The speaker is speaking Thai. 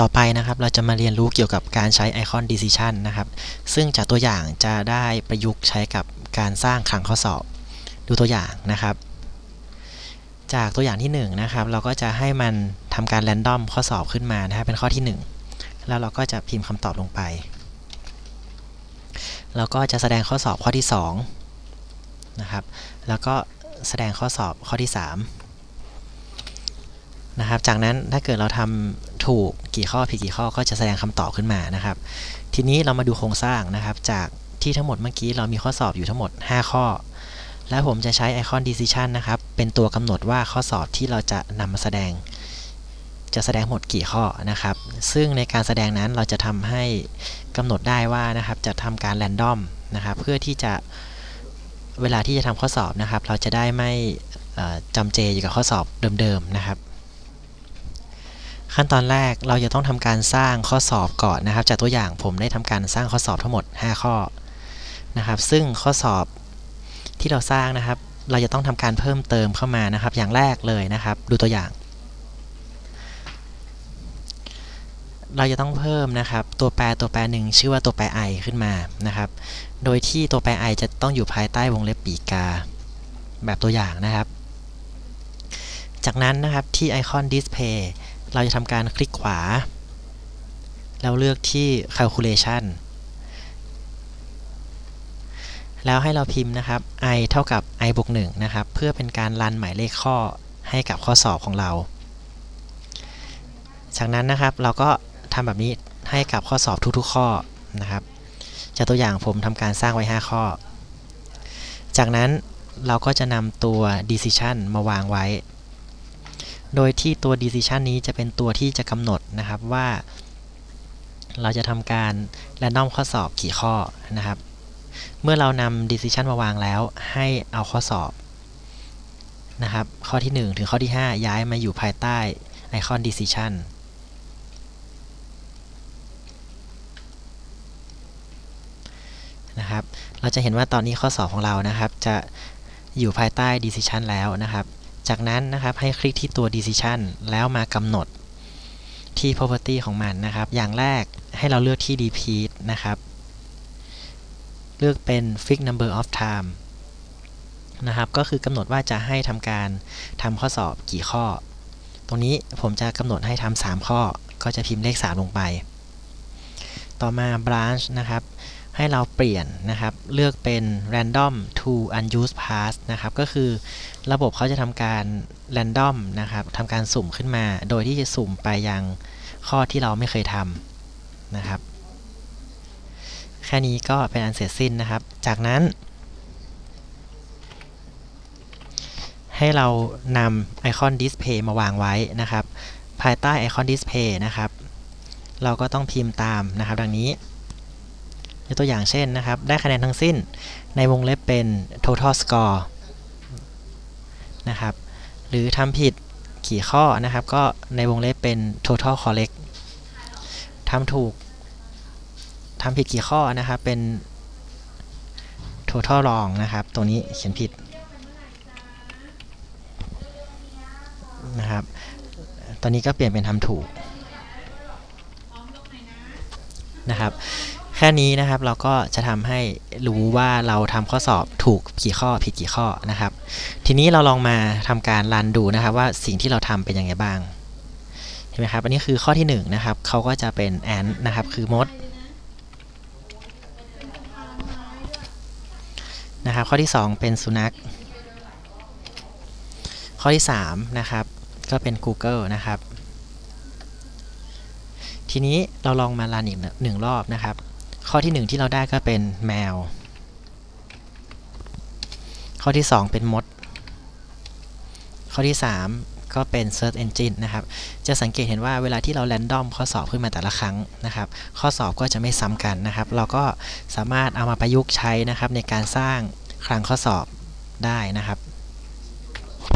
ต่อไปนะครับเราจะมาเรียนรู้เกี่ยวกับการใช้ไอคอน decision นะครับ ซึ่งจากตัวอย่างจะได้ประยุกต์ใช้กับการสร้างคลังข้อสอบ ดูตัวอย่างนะครับ จากตัวอย่างที่1นนะครับเราก็จะให้มันทำการแรนดอมข้อสอบขึ้นมานะครับเป็นข้อที่ 1 แล้วเราก็จะพิมพ์คำตอบลงไป แล้วก็จะแสดงข้อสอบข้อที่2นะครับแล้วก็แสดงข้อสอบข้อที่3นะครับจากนั้นถ้าเกิดเราทำ ถูกกี่ข้อผิดกี่ข้อก็จะแสดงคำตอบขึ้นมานะครับ ทีนี้เรามาดูโครงสร้างนะครับ จากที่ทั้งหมดเมื่อกี้เรามีข้อสอบอยู่ทั้งหมด 5 ข้อ แล้วผมจะใช้ไอคอน decision นะครับ เป็นตัวกำหนดว่าข้อสอบที่เราจะนำมาแสดง จะแสดงหมดกี่ข้อนะครับ ซึ่งในการแสดงนั้นเราจะทำให้กำหนดได้ว่านะครับจะทำการแรนดอมนะครับเพื่อที่จะเวลาที่จะทำข้อสอบนะครับ เราจะได้ไม่จำเจอยู่กับข้อสอบเดิมๆนะครับ ขั้นตอนแรกเราจะต้องทำการสร้างข้อสอบก่อนนะครับ จากตัวอย่างผมได้ทำการสร้างข้อสอบทั้งหมด 5 ข้อนะครับ ซึ่งข้อสอบที่เราสร้างนะครับ เราจะต้องทำการเพิ่มเติมเข้ามานะครับ อย่างแรกเลยนะครับ ดูตัวอย่าง เราจะต้องเพิ่มนะครับ ตัวแปรตัวแปรหนึ่งชื่อว่าตัวแปร i ขึ้นมานะครับ โดยที่ตัวแปร i จะต้องอยู่ภายใต้วงเล็บปีกา แบบตัวอย่างนะครับ จากนั้นนะครับที่ไอคอน display เราจะทำการคลิกขวา แล้วเลือกที่ calculation แล้วให้เราพิมพ์นะครับ i เท่ากับ i บวก1นะครับ เพื่อเป็นการรันหมายเลขข้อให้กับข้อสอบของเรา จากนั้นนะครับเราก็ทำแบบนี้ให้กับข้อสอบทุกๆข้อนะครับจากตัวอย่างผมทำการสร้างไว้ 5 ข้อ จากนั้นเราก็จะนำตัว decision มาวางไว้ โดยที่ตัว decision นี้จะเป็นตัวที่จะกำหนดนะครับว่า เราจะทำการ random ข้อสอบกี่ข้อนะครับ เมื่อเรานำ decision มาวางแล้วให้เอาข้อสอบนะครับ ข้อที่ 1 ถึงข้อที่ 5 ย้ายมาอยู่ภายใต้ไอคอน decision นะครับ เราจะเห็นว่าตอนนี้ข้อสอบของเรานะครับ จะอยู่ภายใต้ decision แล้วนะครับ จากนั้นนะครับให้คลิกที่ตัว decision แล้วมากำหนดที่ property ของมันนะครับ อย่างแรกให้เราเลือกที่ repeat นะครับ เลือกเป็น fix number of time นะครับ ก็คือกำหนดว่าจะให้ทำการทำข้อสอบกี่ข้อ ตรงนี้ผมจะกำหนดให้ทำ3ข้อ ก็จะพิมพ์เลข 3 ลงไป ต่อมา branch นะครับ ให้เราเปลี่ยนนะครับ เลือกเป็น random to unused pass นะครับ ก็คือระบบเขาจะทำการ random นะครับทำการสุ่มขึ้นมา โดยที่จะสุ่มไปยังข้อที่เราไม่เคยทำนะครับ แค่นี้ก็เป็นอันเสร็จสิ้นนะครับ จากนั้น ให้เรานำไอคอน display มาวางไว้นะครับ ภายใต้ไอคอน display นะครับ เราก็ต้องพิมพ์ตามนะครับ ดังนี้ ยกตัวอย่างเช่นนะครับ ได้คะแนนทั้งสิ้นในวงเล็บเป็น total score นะครับ หรือทำผิดกี่ข้อนะครับ ก็ในวงเล็บเป็น total correct ทำถูกทำผิดกี่ข้อนะครับ เป็น total wrong นะครับ ตรงนี้เขียนผิดนะครับ ตอนนี้ก็เปลี่ยนเป็นทำถูกนะครับ แค่นี้นะครับเราก็จะทำให้รู้ว่าเราทำข้อสอบถูกกี่ข้อผิดกี่ข้อนะครับ ทีนี้เราลองมาทำการรันดูนะครับว่าสิ่งที่เราทำเป็นยังไงบ้างเห็นไหมครับอันนี้คือข้อที่1นนะครับเขาก็จะเป็น ant นะครับคือมดนะครับข้อที่ 2 เป็นสุนัข ข้อที่3นะครับก็เป็น Google นะครับ ทีนี้เราลองมารันอีกหนึ่งรอบนะครับ ข้อที่ 1 ที่เราได้ก็เป็นแมว ข้อที่ 2 เป็นมด ข้อที่ 3 ก็เป็น Search Engine นะครับ จะสังเกตเห็นว่าเวลาที่เราแรนดอมข้อสอบขึ้นมาแต่ละครั้งนะครับ ข้อสอบก็จะไม่ซ้ำกันนะครับ เราก็สามารถเอามาประยุกต์ใช้นะครับในการสร้างคลังข้อสอบได้นะครับ